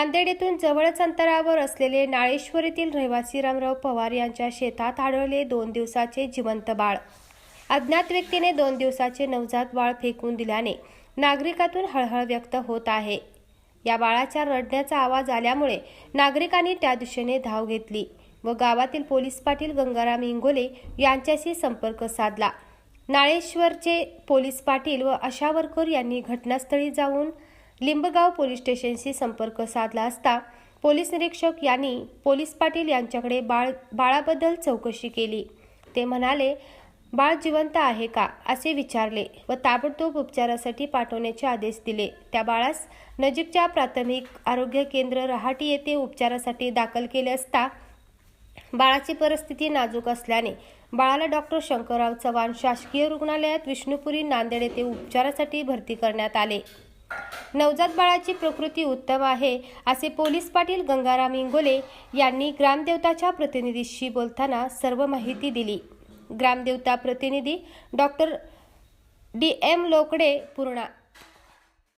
नांदेड येथून जवळच अंतरावर असलेले नाळेश्वर येथील रहिवासी रामराव पवार यांच्या शेतात आढळले दोन दिवसाचे जिवंत बाळ. अज्ञात व्यक्तीने दोन दिवसाचे नवजात बाळ फेकून दिल्याने नागरिकातून हळहळ व्यक्त होत आहे. या बाळाच्या रडण्याचा आवाज आल्यामुळे नागरिकांनी त्या दिशेने धाव घेतली व गावातील पोलीस पाटील गंगाराम इंगोले यांच्याशी संपर्क साधला. नाळेश्वरचे पोलीस पाटील व आशावरकर यांनी घटनास्थळी जाऊन लिंबगाव पोलीस स्टेशनशी संपर्क साधला असता पोलीस निरीक्षक यांनी पोलीस पाटील यांच्याकडे बाळ बाळाबद्दल चौकशी केली. ते म्हणाले बाळ जिवंत आहे का? असे विचारले व ताबडतोब उपचारासाठी पाठवण्याचे आदेश दिले. त्या बाळास नजीकच्या प्राथमिक आरोग्य केंद्र रहाटी येथे उपचारासाठी दाखल केले असता बाळाची परिस्थिती नाजूक असल्याने बाळाला डॉक्टर शंकरराव चव्हाण शासकीय रुग्णालयात विष्णुपुरी नांदेड येथे उपचारासाठी भरती करण्यात आले. नवजात बाळाची प्रकृती उत्तम आहे असे पोलीस पाटील गंगाराम इंगोले यांनी ग्रामदेवताच्या प्रतिनिधीशी बोलताना सर्व माहिती दिली. ग्रामदेवता प्रतिनिधी doctor D M Lokde Purna